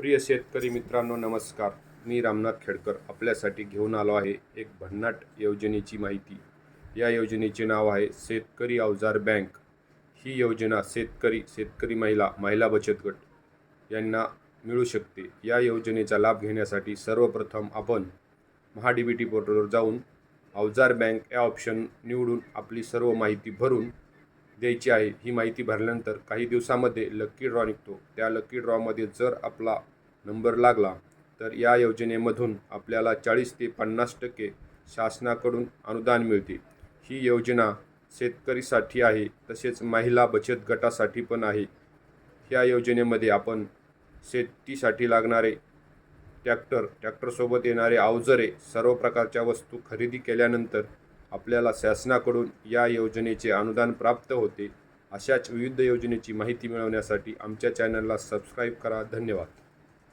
प्रिय शेतकरी मित्रांनो नमस्कार. मी रामनाथ खेडकर आपल्यासाठी घेऊन आलो आहे एक भन्नाट योजनेची माहिती. या योजनेचे नाव आहे शेतकरी अवजार बँक. ही योजना शेतकरी शेतकरी महिला महिला बचत गट यांना मिळू शकते. या योजनेचा लाभ घेण्यासाठी सर्वप्रथम आपण महा डी बी टी पोर्टलवर जाऊन अवजार बँक या ऑप्शन निवडून आपली सर्व माहिती भरून द्यायची आहे ही माहिती भरल्यानंतर काही दिवसामध्ये लक्की ड्रॉ निघतो. त्या लक्की ड्रॉमध्ये जर आपला नंबर लागला तर या योजनेमधून आपल्याला चाळीस ते पन्नास टक्के शासनाकडून अनुदान मिळते. ही योजना शेतकरीसाठी आहे तसेच महिला बचत गटासाठी पण आहे. या योजनेमध्ये आपण शेतीसाठी लागणारे ट्रॅक्टर ट्रॅक्टरसोबत येणारे अवजरे सर्व प्रकारच्या वस्तू खरेदी केल्यानंतर आपल्याला शासनाकडून या योजनेचे अनुदान प्राप्त होते. अशाच विविध योजनेची माहिती मिळवण्यासाठी आमच्या चॅनलला सबस्क्राईब करा. धन्यवाद.